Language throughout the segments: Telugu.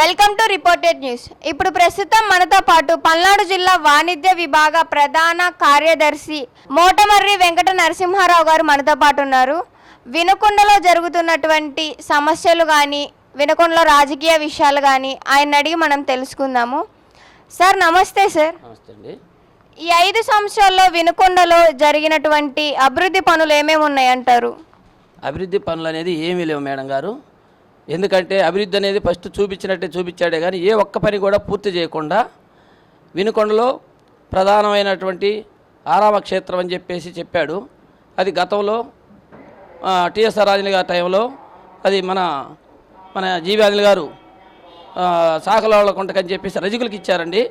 Welcome to reported news. ఇప్పుడు ప్రస్తుతం మనతో పాటు పల్నాడు జిల్లా వాణిజ్య విభాగ ప్రధాన కార్యదర్శి మోటమర్రి వెంకట నరసింహారావు గారు మనతో పాటు ఉన్నారు. వినుకొండలో జరుగుతున్నటువంటి సమస్యలు కానీ వినుకొండలో రాజకీయ విషయాలు కానీ ఆయన అడిగి మనం తెలుసుకుందాము. సార్ నమస్తే సార్. ఈ ఐదు సంవత్సరాల్లో వినుకొండలో జరిగినటువంటి అభివృద్ధి పనులు ఏమేమి ఉన్నాయంటారు అభివృద్ధి పనులు అనేది ఏమీ లేవు మేడం గారు. ఎందుకంటే అభివృద్ధి అనేది ఫస్ట్ చూపించినట్టే చూపించాడే కానీ ఏ ఒక్క పని కూడా పూర్తి చేయకుండా వినుకొండలో ప్రధానమైనటువంటి ఆరామ క్షేత్రం అని చెప్పేసి చెప్పాడు. అది గతంలో టిఎస్ఆర్ రాజులు గారి టైంలో అది మన మన జీవాజుల గారు సాకలవాళ్ళ కొంటకని చెప్పేసి రజకులకి ఇచ్చారండి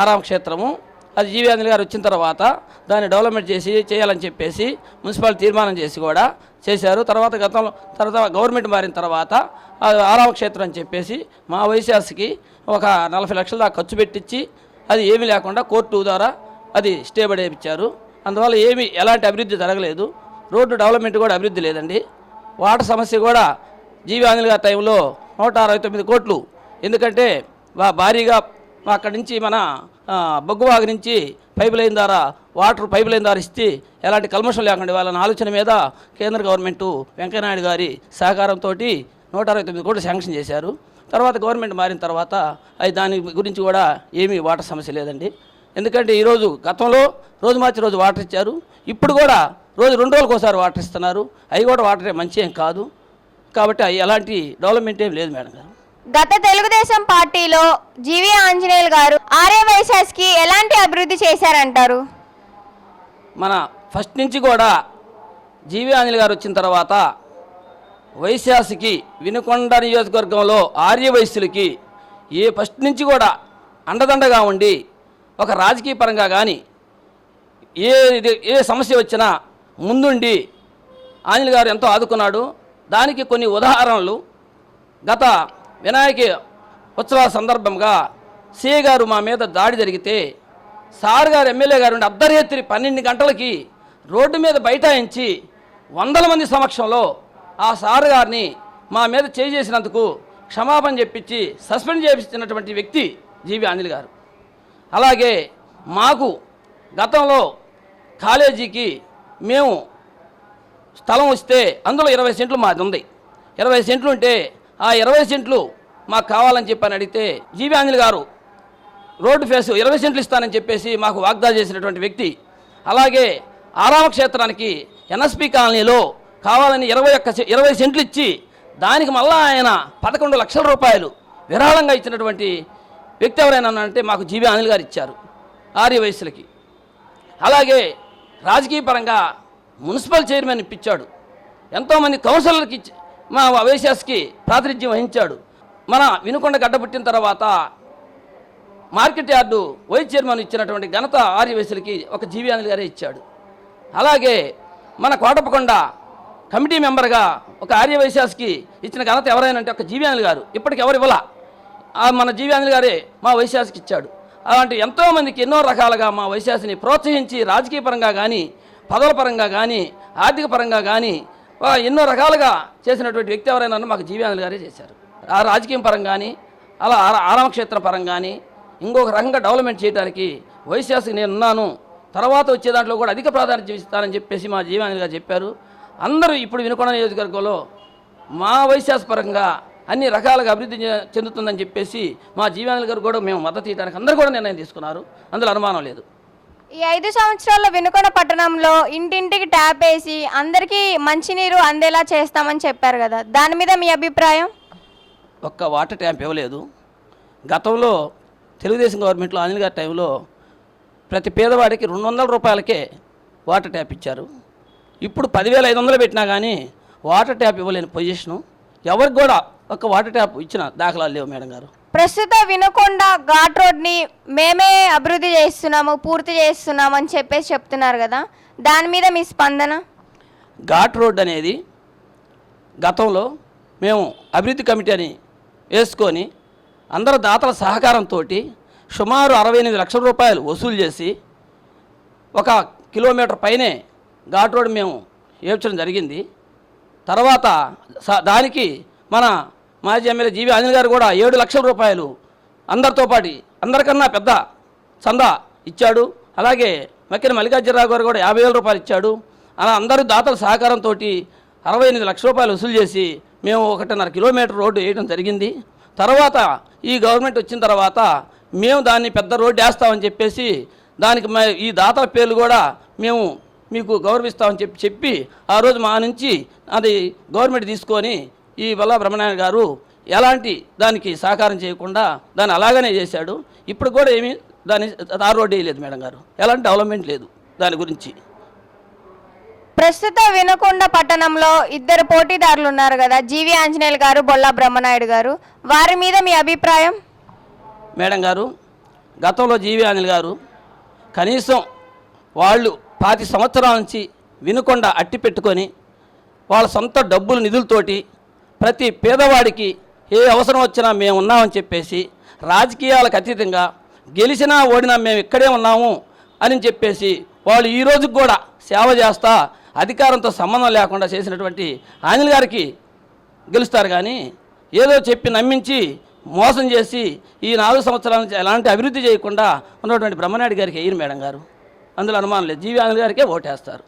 ఆరామ క్షేత్రము. అది జీవాజుల గారు వచ్చిన తర్వాత దాన్ని డెవలప్మెంట్ చేసి చేయాలని చెప్పేసి మున్సిపాలిటీ తీర్మానం చేసి కూడా చేశారు. తర్వాత గతంలో తర్వాత గవర్నమెంట్ మారిన తర్వాత అది ఆరామ క్షేత్రం అని చెప్పేసి మా వైశాస్కి ఒక నలభై లక్షల దాకా ఖర్చు పెట్టించి అది ఏమీ లేకుండా కోర్టు ద్వారా అది స్టే పడేపించారు అందువల్ల ఏమీ ఎలాంటి అభివృద్ధి జరగలేదు. రోడ్డు డెవలప్మెంట్ కూడా అభివృద్ధి లేదండి. వాటర్ సమస్య కూడా జీవి గారి టైంలో నూట అరవై తొమ్మిది కోట్లు. ఎందుకంటే భారీగా అక్కడి నుంచి మన బొగ్గువాగు నుంచి పైప్ లైన్ ద్వారా వాటర్ పైప్ లైన్ ద్వారా ఇస్తే ఎలాంటి కల్మషం లేకుండా వాళ్ళని ఆలోచన మీద కేంద్ర గవర్నమెంటు వెంకయ్యనాయుడు గారి సహకారంతో నూట అరవై తొమ్మిది కోట్లు శాంక్షన్ చేశారు. తర్వాత గవర్నమెంట్ మారిన తర్వాత అది దాని గురించి కూడా ఏమీ వాటర్ సమస్య లేదండి. ఎందుకంటే ఈరోజు గతంలో రోజు మార్చి రోజు వాటర్ ఇచ్చారు. ఇప్పుడు కూడా రోజు రెండు రోజులకు ఒకసారి వాటర్ ఇస్తున్నారు. అవి కూడా వాటరే మంచి ఏం కాదు. కాబట్టి ఎలాంటి డెవలప్మెంట్ ఏం లేదు మేడం గారు. గత తెలుగుదేశం పార్టీలో జీవి ఆంజనేయులు గారు ఆర్య వైశాస్కి ఎలాంటి అభివృద్ధి చేశారంటారు? మన ఫస్ట్ నుంచి కూడా జీవి అనిల్ గారు వచ్చిన తర్వాత వైశాసికి వినుకొండ నియోజకవర్గంలో ఆర్య వయస్సులకి ఏ ఫస్ట్ నుంచి కూడా అండదండగా ఉండి ఒక రాజకీయ పరంగా కానీ ఏ ఏ సమస్య వచ్చినా ముందుండి ఆంజలి గారు ఎంతో ఆదుకున్నాడు. దానికి కొన్ని ఉదాహరణలు. గత వినాయక ఉత్సవాల సందర్భంగా సిఏ గారు మా మీద దాడి జరిగితే సార్ గారు ఎమ్మెల్యే గారు ఉండి అర్ధరాత్రి పన్నెండు గంటలకి రోడ్డు మీద బైఠాయించి వందల మంది సమక్షంలో ఆ సార్ గారిని మా మీద చేసినందుకు క్షమాపణ చెప్పించి సస్పెండ్ చేయించినటువంటి వ్యక్తి జీవి ఆంజలి గారు. అలాగే మాకు గతంలో కాలేజీకి మేము స్థలం వస్తే అందులో ఇరవై సెంట్లు మాది ఉంది. ఇరవై సెంట్లు ఉంటే ఆ ఇరవై సెంట్లు మాకు కావాలని చెప్పని అడిగితే జీవి ఆంజలి గారు రోడ్డు ఫేస్ ఇరవై సెంట్లు ఇస్తానని చెప్పేసి మాకు వాగ్దానం చేసినటువంటి వ్యక్తి అలాగే ఆరామ క్షేత్రానికి ఎన్ఎస్పి కాలనీలో కావాలని ఇరవై ఒక్క సె- ఇరవై సెంట్లు ఇచ్చి దానికి మళ్ళా ఆయన పదకొండు లక్షల రూపాయలు విరాళంగా ఇచ్చినటువంటి వ్యక్తి ఎవరైనా అంటే మాకు జీవి అనిల్ గారు ఇచ్చారు ఆర్య వయసులకి అలాగే రాజకీయ పరంగా మున్సిపల్ చైర్మన్ ఇప్పించాడు. ఎంతోమంది కౌన్సిలర్కి మా వైశాస్కి ప్రాతినిధ్యం వహించాడు. మన వినుకొండ గడ్డ పుట్టిన తర్వాత మార్కెట్ యార్డు వైస్ చైర్మన్ ఇచ్చినటువంటి ఘనత ఆర్యవేసులకి ఒక జీవి గారే ఇచ్చాడు. అలాగే మన కోటపకొండ కమిటీ మెంబర్గా ఒక ఆర్యవైశ్యాస్కి ఇచ్చిన ఘనత ఎవరైనా అంటే ఒక జీవి గారు. ఇప్పటికి ఎవరు ఇవ్వాల? ఆ మన జీవి గారే మా వైశ్యాసికి ఇచ్చాడు. అలాంటి ఎంతోమందికి ఎన్నో రకాలుగా మా వైశాసిని ప్రోత్సహించి రాజకీయ పరంగా కానీ పదవుల పరంగా కానీ ఆర్థిక పరంగా కానీ ఎన్నో రకాలుగా చేసినటువంటి వ్యక్తి ఎవరైనా మాకు జీవి గారే చేశారు. ఆ రాజకీయం పరంగా కానీ అలా ఆరామక్షేత్ర పరంగా కానీ ఇంకొక రకంగా డెవలప్మెంట్ చేయడానికి వైశాస్కి నేను ఉన్నాను. తర్వాత వచ్చే దాంట్లో కూడా అధిక ప్రాధాన్యత ఇస్తానని చెప్పేసి మా జీవాని గారు చెప్పారు. అందరూ ఇప్పుడు వినుకొండ నియోజకవర్గంలో మా వైశాస్ పరంగా అన్ని రకాలుగా అభివృద్ధి చెందుతుందని చెప్పేసి మా జీవాని గారు కూడా మేము మద్దతు ఇవ్వడానికి అందరూ కూడా నిర్ణయం తీసుకున్నారు. అందులో అనుమానం లేదు. ఈ ఐదు సంవత్సరాల్లో వినుకొండ పట్టణంలో ఇంటింటికి ట్యాప్ వేసి అందరికీ మంచినీరు అందేలా చేస్తామని చెప్పారు కదా. దాని మీద మీ అభిప్రాయం? ఒక్క వాటర్ ట్యాంప్ ఇవ్వలేదు. గతంలో తెలుగుదేశం గవర్నమెంట్లో అనిల్ గారి టైంలో ప్రతి పేదవాడికి రెండు వందల రూపాయలకే వాటర్ ట్యాప్ ఇచ్చారు. ఇప్పుడు పదివేల ఐదు వందలు పెట్టినా కానీ వాటర్ ట్యాప్ ఇవ్వలేని పొజిషను ఎవరికి కూడా ఒక వాటర్ ట్యాప్ ఇచ్చిన దాఖలాలు లేవు మేడం గారు. ప్రస్తుత వినుకొండ ఘాట్ రోడ్ని మేమే అభివృద్ధి చేస్తున్నాము పూర్తి చేస్తున్నాము అని చెప్పేసి చెప్తున్నారు కదా. దాని మీద మీ స్పందన? ఘాట్ రోడ్ అనేది గతంలో మేము అభివృద్ధి కమిటీ అని వేసుకొని అందరు దాతల సహకారంతో సుమారు అరవై ఎనిమిది లక్షల రూపాయలు వసూలు చేసి ఒక కిలోమీటర్ పైనే ఘాట్ రోడ్ మేము వేయించడం జరిగింది. తర్వాత స- దానికి మన మాజీ ఎమ్మెల్యే జీవి ఆంజనేయ గారు కూడా ఏడు లక్షల రూపాయలు అందరితో పాటు అందరికన్నా పెద్ద చందా ఇచ్చాడు. అలాగే మక్కిన మల్లికార్జునరావు గారు కూడా యాభై వేల రూపాయలు ఇచ్చాడు. అలా అందరూ దాతల సహకారంతో అరవై ఎనిమిది లక్షల రూపాయలు వసూలు చేసి మేము ఒకటిన్నర కిలోమీటర్ రోడ్డు వేయడం జరిగింది. తర్వాత ఈ గవర్నమెంట్ వచ్చిన తర్వాత మేము దాన్ని పెద్ద రోడ్డు వేస్తామని చెప్పేసి దానికి మా ఈ దాతల పేర్లు కూడా మేము మీకు గౌరవిస్తామని చెప్పి చెప్పి ఆ రోజు మా నుంచి అది గవర్నమెంట్ తీసుకొని ఈ వల్ల బ్రహ్మనారాయణ గారు ఎలాంటి దానికి సహకారం చేయకుండా దాన్ని అలాగనే చేశాడు. ఇప్పుడు కూడా ఏమీ దాని తార్ రోడ్డు వేయలేదు మేడం గారు. ఎలాంటి డెవలప్మెంట్ లేదు దాని గురించి. ప్రస్తుత వినకొండ పట్టణంలో ఇద్దరు పోటీదారులు ఉన్నారు కదా జీవి ఆంజనేయులు గారు బొల్లా బ్రహ్మనాయుడు గారు. వారి మీద మీ అభిప్రాయం? మేడం గారు గతంలో జీవి ఆంజనేయులు గారు కనీసం వాళ్ళు పాతి సంవత్సరాల నుంచి వినుకొండ అట్టి పెట్టుకొని వాళ్ళ సొంత డబ్బులు నిధులతోటి ప్రతి పేదవాడికి ఏ అవసరం వచ్చినా మేము ఉన్నామని చెప్పేసి రాజకీయాలకు అతీతంగా గెలిచినా ఓడినా మేము ఇక్కడే ఉన్నాము అని చెప్పేసి వాళ్ళు ఈ కూడా సేవ చేస్తా అధికారంతో సంబంధం లేకుండా చేసినటువంటి ఆంజల్ గారికి గెలుస్తారు కానీ ఏదో చెప్పి నమ్మించి మోసం చేసి ఈ నాలుగు సంవత్సరాల నుంచి ఎలాంటి అభివృద్ధి చేయకుండా ఉన్నటువంటి బ్రహ్మనాయుడు గారికి వేయరు మేడం గారు. అందులో అనుమానం లేదు. జీవి ఆనంద్ గారికే ఓటేస్తారు.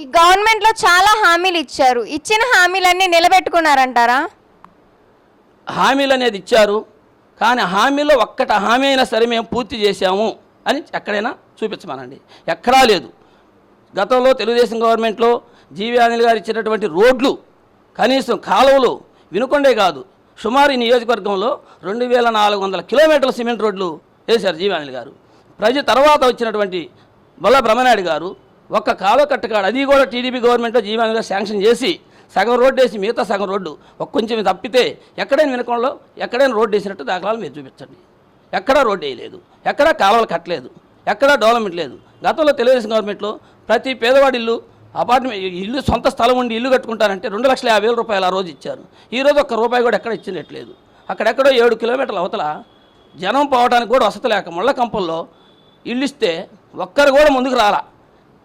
ఈ గవర్నమెంట్లో చాలా హామీలు ఇచ్చారు. ఇచ్చిన హామీలన్నీ నిలబెట్టుకున్నారంటారా? హామీలు అనేది ఇచ్చారు. కానీ హామీలో ఒక్కటి హామీ అయినా సరే మేము పూర్తి చేశాము అని ఎక్కడైనా చూపించమనండి. ఎక్కడా లేదు. గతంలో తెలుగుదేశం గవర్నమెంట్లో జీవి అనిల్ గారు ఇచ్చినటువంటి రోడ్లు కనీసం కాలువలు వినుకొండే కాదు. సుమారు ఈ నియోజకవర్గంలో రెండు వేల నాలుగు వందల కిలోమీటర్ల సిమెంట్ రోడ్లు వేశారు జీవి అనిల్ గారు. ప్రజ తర్వాత వచ్చినటువంటి బొల్ల బ్రహ్మనాయుడు గారు ఒక్క కాలువ కట్టకాడు. అది కూడా టీడీపీ గవర్నమెంట్లో జీవి అనిల్ గారు శాంక్షన్ చేసి సగం రోడ్డు వేసి మిగతా సగం రోడ్డు ఒక కొంచెం తప్పితే ఎక్కడైనా వినకంలో ఎక్కడైనా రోడ్డు వేసినట్టు దాఖలాలు మీరు చూపించండి. ఎక్కడా రోడ్డు వేయలేదు. ఎక్కడా కాలువలు కట్టలేదు. ఎక్కడా డెవలప్మెంట్ లేదు. గతంలో తెలుగుదేశం గవర్నమెంట్లో ప్రతి పేదవాడి ఇల్లు అపార్ట్మెంట్ ఇల్లు సొంత స్థలం ఉండి ఇల్లు కట్టుకుంటారంటే రెండు లక్షల యాభై వేల రూపాయలు ఆ రోజు ఇచ్చారు. ఈరోజు ఒక్క రూపాయి కూడా ఎక్కడ ఇచ్చినట్లేదు. అక్కడెక్కడో ఏడు కిలోమీటర్ల అవతల జనం పోవడానికి కూడా వసతి లేక ముళ్ళ కంపల్లో ఇల్లు ఇస్తే ఒక్కరు కూడా ముందుకు రాలా.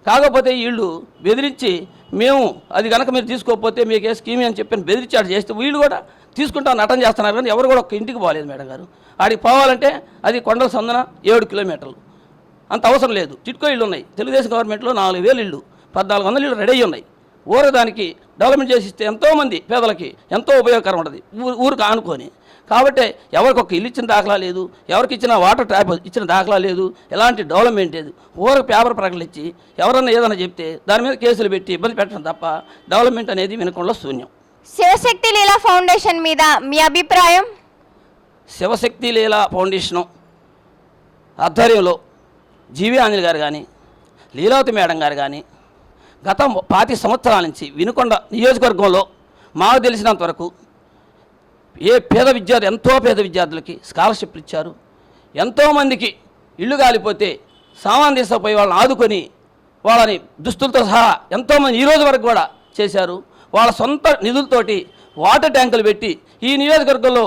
కాకపోతే వీళ్ళు బెదిరించి మేము అది కనుక మీరు తీసుకోకపోతే మీకు ఏ స్కీమ్ అని చెప్పి బెదిరించాడు చేస్తే వీళ్ళు కూడా తీసుకుంటా నటన చేస్తున్నారు కానీ ఎవరు కూడా ఒక్క ఇంటికి పోలేదు మేడం గారు. ఆడికి పోవాలంటే అది కొండల సందన ఏడు కిలోమీటర్లు. అంత అవసరం లేదు. చిట్కో ఇళ్ళు ఉన్నాయి. తెలుగుదేశం గవర్నమెంట్లో నాలుగు వేలు ఇళ్ళు పద్నాలుగు వందల ఇళ్ళు రెడీ అయ్యి ఉన్నాయి. ఊరు దానికి డెవలప్మెంట్ చేసి ఇస్తే ఎంతోమంది పేదలకి ఎంతో ఉపయోగకరం ఉంటుంది. ఊరు ఊరికి ఆనుకొని. కాబట్టి ఎవరికి ఒక ఇల్లు ఇచ్చిన దాఖలా లేదు ఎవరికి ఇచ్చిన వాటర్ ట్యాప్ ఇచ్చిన దాఖలా లేదు ఎలాంటి డెవలప్మెంట్ లేదు. ఊరికి పేపర్ ప్రకటనలు ఇచ్చి ఎవరన్నా ఏదైనా చెప్తే దాని మీద కేసులు పెట్టి ఇబ్బంది పెట్టడం తప్ప డెవలప్మెంట్ అనేది వినకుండా శూన్యం. శివశక్తి లీలా ఫౌండేషన్ మీద మీ అభిప్రాయం? శివశక్తి లీలా ఫౌండేషను ఆధ్వర్యంలో జీవి ఆంజనేయ గారు కానీ లీలావతి మేడం గారు కానీ గత పాతి సంవత్సరాల నుంచి వినుకొండ నియోజకవర్గంలో మాకు తెలిసినంత వరకు ఏ పేద విద్యార్థి ఎంతో పేద విద్యార్థులకి స్కాలర్షిప్లు ఇచ్చారు. ఎంతోమందికి ఇల్లు కాలిపోతే సామాన్ తీసుకుపోయి వాళ్ళని ఆదుకొని వాళ్ళని దుస్తులతో సహా ఎంతోమంది ఈ రోజు వరకు కూడా చేశారు. వాళ్ళ సొంత నిధులతోటి వాటర్ ట్యాంకులు పెట్టి ఈ నియోజకవర్గంలో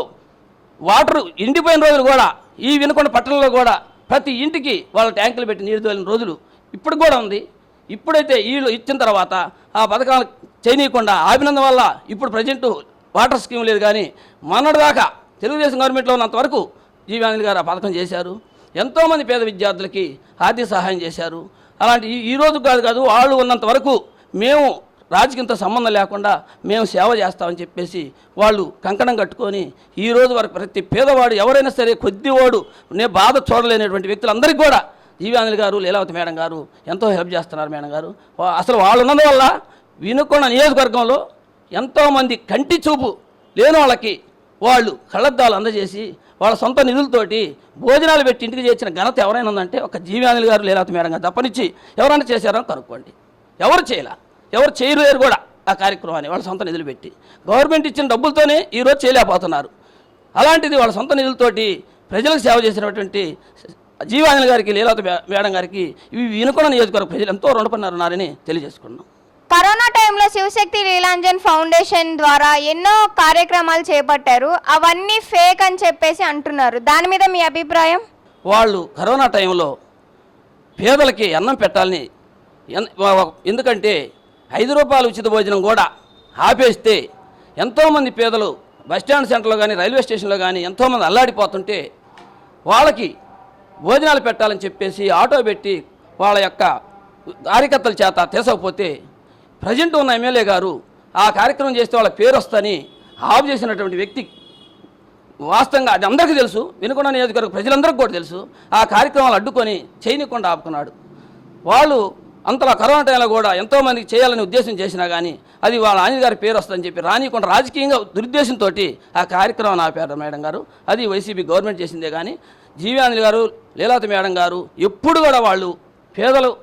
వాటర్ ఎండిపోయిన రోజులు కూడా ఈ వినుకొండ పట్టణంలో కూడా ప్రతి ఇంటికి వాళ్ళ ట్యాంకులు పెట్టి నీరు తోలిన రోజులు ఇప్పుడు కూడా ఉంది. ఇప్పుడైతే వీళ్ళు ఇచ్చిన తర్వాత ఆ పథకాలు చేయనీయకుండా ఆపినందు వల్ల ఇప్పుడు ప్రజెంట్ వాటర్ స్కీమ్ లేదు కానీ మొన్నటిదాకా తెలుగుదేశం గవర్నమెంట్లో ఉన్నంత వరకు జీవానంద్ గారు ఆ పథకం చేశారు. ఎంతోమంది పేద విద్యార్థులకి ఆర్థిక సహాయం చేశారు. అలాంటి ఈ- ఈ రోజు కాదు కాదు వాళ్ళు ఉన్నంత వరకు మేము రాజకీయంతో సంబంధం లేకుండా మేము సేవ చేస్తామని చెప్పేసి వాళ్ళు కంకణం కట్టుకొని ఈ రోజు వరకు ప్రతి పేదవాడు ఎవరైనా సరే కొద్దివాడు నే బాధ చూడలేనటువంటి వ్యక్తులందరికీ కూడా జీవానంద్ గారు లీలావతి మేడం గారు ఎంతో హెల్ప్ చేస్తున్నారు మేడం గారు. వా- అసలు వాళ్ళు ఉన్నందువల్ల వినుకొండ నియోజకవర్గంలో ఎంతోమంది కంటి చూపు లేని వాళ్ళకి వాళ్ళు కళ్ళద్దాలు అందజేసి వాళ్ళ సొంత నిధులతోటి భోజనాలు పెట్టి ఇంటికి చేసిన ఘనత ఎవరైనా ఉందంటే ఒక జీవానంద్ గారు లీలావతి మేడం గారు తప్పనిచ్చి ఎవరైనా చేశారో కనుక్కోండి. ఎవరు చేయలే? ఎవరు చేయలేరు కూడా ఆ కార్యక్రమాన్ని వాళ్ళ సొంత నిధులు పెట్టి. గవర్నమెంట్ ఇచ్చిన డబ్బులతోనే ఈరోజు చేయలేకపోతున్నారు. అలాంటిది వాళ్ళ సొంత నిధులతోటి ప్రజలకు సేవ చేసినటువంటి జీవానంద్ గారికి లీలావతి మే- మేడం గారికి ఇవి వినుకొండ నియోజకవర్గ ప్రజలు ఎంతో రుణపడినారని తెలియజేసుకున్నాం. కరోనా టైంలో శివశక్తి లీలాంజన్ ఫౌండేషన్ ద్వారా ఎన్నో కార్యక్రమాలు చేపట్టారు. అవన్నీ ఫేక్ అని చెప్పేసి అంటున్నారు. దాని మీద మీ అభిప్రాయం? వాళ్ళు కరోనా టైంలో పేదలకి అన్నం పెట్టాలని ఎందుకంటే ఐదు రూపాయలు ఉచిత భోజనం కూడా ఆపేస్తే ఎంతోమంది పేదలు బస్ స్టాండ్ సెంటర్లో కానీ రైల్వే స్టేషన్లో కానీ ఎంతోమంది అల్లాడిపోతుంటే వాళ్ళకి భోజనాలు పెట్టాలని చెప్పేసి ఆటో పెట్టి వాళ్ళ యొక్క కార్యకర్తల చేత తీసకపోతే ప్రజెంట్ ఉన్న ఎమ్మెల్యే గారు ఆ కార్యక్రమం చేస్తే వాళ్ళ పేరు వస్తని ఆఫ్ చేసినటువంటి వ్యక్తి వాస్తవంగా అది అందరికీ తెలుసు. వినుకొండ నియోజకవర్గ ప్రజలందరికీ కూడా తెలుసు. ఆ కార్యక్రమాలు అడ్డుకొని చేయనికుండా ఆపుకున్నాడు. వాళ్ళు అంతలా కరోనా టైంలో కూడా ఎంతోమందికి చేయాలని ఉద్దేశం చేసినా కానీ అది వాళ్ళ ఆయన గారి పేరు వస్తుందని చెప్పి రానికుండా రాజకీయంగా దురుద్దేశంతో ఆ కార్యక్రమం ఆపారు మేడం గారు. అది వైసీపీ గవర్నమెంట్ చేసిందే కానీ జీవాంజలి గారు లీలావతి మేడం గారు ఎప్పుడు కూడా వాళ్ళు పేదలు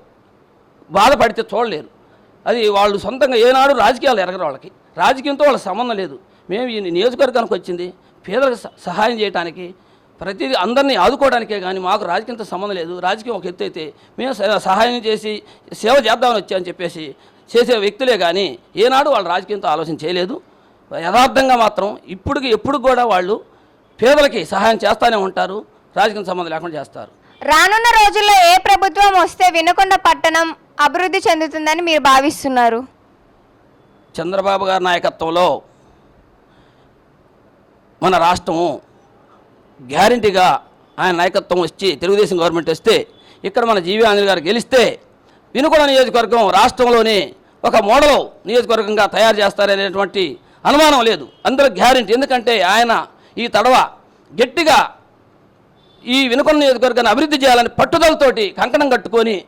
బాధపడితే చూడలేరు. అది వాళ్ళు సొంతంగా ఏనాడు రాజకీయాలు ఎరగరు వాళ్ళకి. రాజకీయంతో వాళ్ళ సంబంధం లేదు. మేము ఈ నియోజకవర్గానికి వచ్చింది పేదలకు స- సహాయం చేయడానికి ప్రతిదీ అందరినీ ఆదుకోవడానికే కానీ మాకు రాజకీయంతో సంబంధం లేదు. రాజకీయం ఒక ఎత్తు అయితే మేము సహాయం చేసి సేవ చేద్దామని వచ్చామని చెప్పేసి చేసే వ్యక్తులే కానీ ఏనాడు వాళ్ళు రాజకీయంతో ఆలోచన చేయలేదు. యథార్థంగా మాత్రం ఇప్పటికి ఎప్పుడు కూడా వాళ్ళు పేదలకి సహాయం చేస్తూనే ఉంటారు. రాజకీయ సంబంధం లేకుండా చేస్తారు. రానున్న రోజుల్లో ఏ ప్రభుత్వం వస్తే వినుకొండ పట్టణం అభివృద్ధి చెందుతుందని మీరు భావిస్తున్నారు? చంద్రబాబు గారి నాయకత్వంలో మన రాష్ట్రము గ్యారంటీగా ఆయన నాయకత్వం వచ్చి తెలుగుదేశం గవర్నమెంట్ వస్తే ఇక్కడ మన జీవి ఆంజనేయ గారు గెలిస్తే వినుకొండ నియోజకవర్గం రాష్ట్రంలోనే ఒక మోడల్ నియోజకవర్గంగా తయారు చేస్తారనేటువంటి అనుమానం లేదు. అందరూ గ్యారంటీ. ఎందుకంటే ఆయన ఈ తడవ గట్టిగా ఈ వినుకొండ నియోజకవర్గాన్ని అభివృద్ధి చేయాలని పట్టుదలతోటి కంకణం కట్టుకొని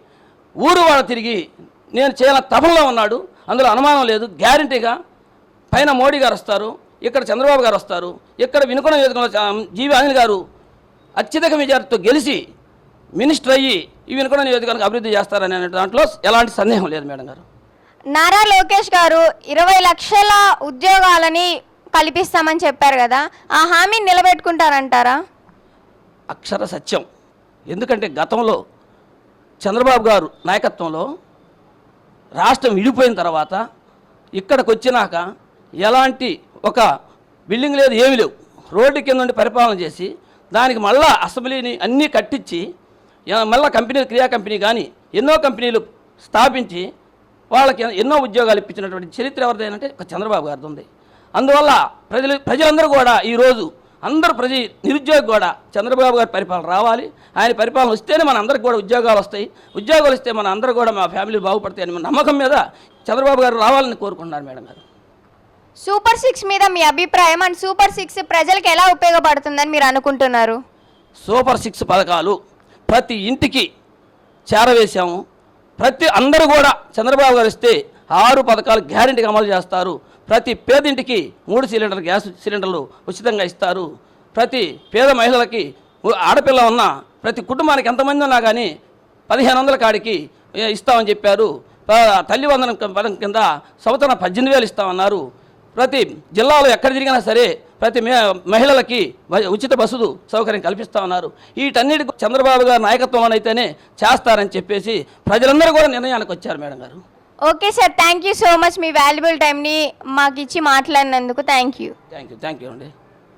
ఊరు వాళ్ళ తిరిగి నేను చేయాలని తపంలో ఉన్నాడు. అందులో అనుమానం లేదు. గ్యారంటీగా పైన మోడీ గారు వస్తారు. ఇక్కడ చంద్రబాబు గారు వస్తారు ఇక్కడ వినుకొండ నియోజకవర్గంలో జీవి అనిల్ గారు అత్యధిక మెజార్టీతో గెలిచి మినిస్టర్ అయ్యి ఈ వినుకొండ నియోజకవర్గం అభివృద్ధి చేస్తారనే దాంట్లో ఎలాంటి సందేహం లేదు మేడం గారు. నారా లోకేష్ గారు ఇరవై లక్షల ఉద్యోగాలని కల్పిస్తామని చెప్పారు కదా ఆ హామీని నిలబెట్టుకుంటారంటారా? అక్షర సత్యం. ఎందుకంటే గతంలో చంద్రబాబు గారు నాయకత్వంలో రాష్ట్రం విడిపోయిన తర్వాత ఇక్కడికి వచ్చినాక ఎలాంటి ఒక బిల్డింగ్ లేదు ఏమి లేవు. రోడ్డు కింద నుండి పరిపాలన చేసి దానికి మళ్ళా అసెంబ్లీని అన్నీ కట్టించి మళ్ళీ కంపెనీలు కంపెనీ క్రియా కంపెనీ కానీ ఎన్నో కంపెనీలు స్థాపించి వాళ్ళకి ఎన్నో ఉద్యోగాలు ఇప్పించినటువంటి చరిత్ర ఎవరిదైనంటే ఒక చంద్రబాబు గారిది ఉంది. అందువల్ల ప్రజలు ప్రజలందరూ కూడా ఈరోజు అందరు ప్రజ నిరుద్యోగి కూడా చంద్రబాబు గారి పరిపాలన రావాలి. ఆయన పరిపాలన వస్తేనే మన అందరికి కూడా ఉద్యోగాలు వస్తాయి. ఉద్యోగాలు ఇస్తే మన అందరూ కూడా మా ఫ్యామిలీ బాగుపడతాయి అని నమ్మకం మీద చంద్రబాబు గారు రావాలని కోరుకుంటున్నారు మేడం గారు. సూపర్ సిక్స్ మీద మీ అభిప్రాయం అండ్ సూపర్ సిక్స్ ప్రజలకు ఎలా ఉపయోగపడుతుందని మీరు అనుకుంటున్నారు? సూపర్ సిక్స్ పథకాలు ప్రతి ఇంటికి చేరవేశాము. ప్రతి అందరూ కూడా చంద్రబాబు గారు ఇస్తే ఆరు పథకాలు గ్యారెంటీగా అమలు చేస్తారు. ప్రతి పేదింటికి మూడు సిలిండర్ గ్యాస్ సిలిండర్లు ఉచితంగా ఇస్తారు. ప్రతి పేద మహిళలకి ఆడపిల్ల ఉన్న ప్రతి కుటుంబానికి ఎంతమంది ఉన్నా కానీ పదిహేను వందల కాడికి ఇస్తామని చెప్పారు. తల్లి వందనం కింద సంవత్సరం పద్దెనిమిది వేలు ఇస్తామన్నారు. ప్రతి జిల్లాలో ఎక్కడ తిరిగినా సరే ప్రతి మే- మహిళలకి ఉచిత బస్సు సౌకర్యం కల్పిస్తా ఉన్నారు. వీటన్నిటి చంద్రబాబు గారి నాయకత్వంలోనైతేనే చేస్తారని చెప్పేసి ప్రజలందరూ కూడా నిర్ణయానికి వచ్చారు మేడం గారు. Okay sir thank you so much me valuable టైంని మాకు ఇచ్చి మాట్లాడినందుకు thank you thank you thank you అండి.